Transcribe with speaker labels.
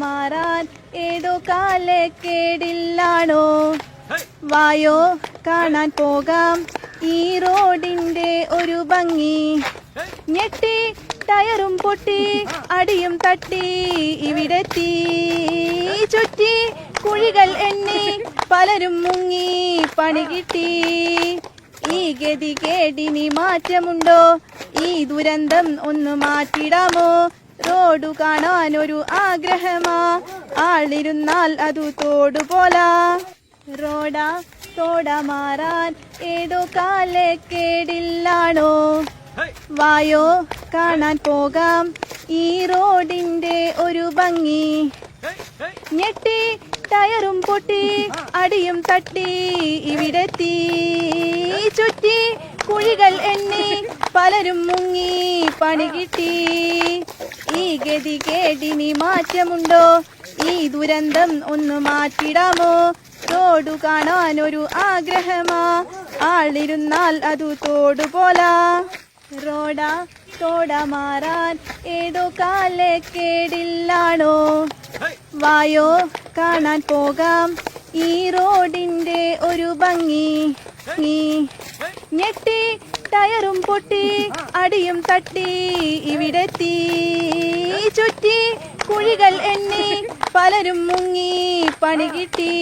Speaker 1: മാറാൻ ഏതോ കാലക്കേടില്ലാണോ വായോ കാണാൻ പോകാം. ഈ റോഡിന്റെ ഒരു ഭംഗി. ഞെട്ടി ടയറും പൊട്ടി അടിയും തട്ടി ഇവിടെ ചുറ്റി കുഴികൾ എണ്ണി പലരും മുങ്ങി പണി കിട്ടി. ഈ ഗതി കേടിനി മാറ്റമുണ്ടോ? ഈ ദുരന്തം ഒന്ന് മാറ്റിടാമോ? റോഡു കാണാനൊരു ഒരു ആഗ്രഹമാ. ആളിരുന്നാൽ അതു തോടുപോലാ. റോഡാ തോട മാറാൻ ഏതോ കാലക്കേടില്ലാണോ വായോ കാണാൻ പോകാം. ഈ റോഡിന്റെ ഒരു ഭംഗി. ഞെട്ടി ടയറും പൊട്ടി അടിയും തട്ടി ഇവിടെ തീ ചുറ്റി കുഴികൾ എണ്ണി പലരും മുങ്ങി പണി കിട്ടി. ഈ കേടിനി മാറ്റമുണ്ടോ? ഈ ദുരന്തം ഒന്ന് മാറ്റിടാമോ? തോടു കാണാൻ ഒരു ആഗ്രഹമാ. ആളിരുന്നാൽ അതു തോടുപോലാ. റോഡാ തോട മാറാൻ ഏതോ കാലക്കേടില്ലാണോ വായോ കാണാൻ പോകാം. ഈ റോഡിന്റെ ഒരു ഭംഗി. നീ ഞെട്ടി ടയറും പൊട്ടി അടിയും തട്ടി ഇവിടെ തീ ചുറ്റി കുഴികൾ എണ്ണി പലരും മുങ്ങി പണി കിട്ടി.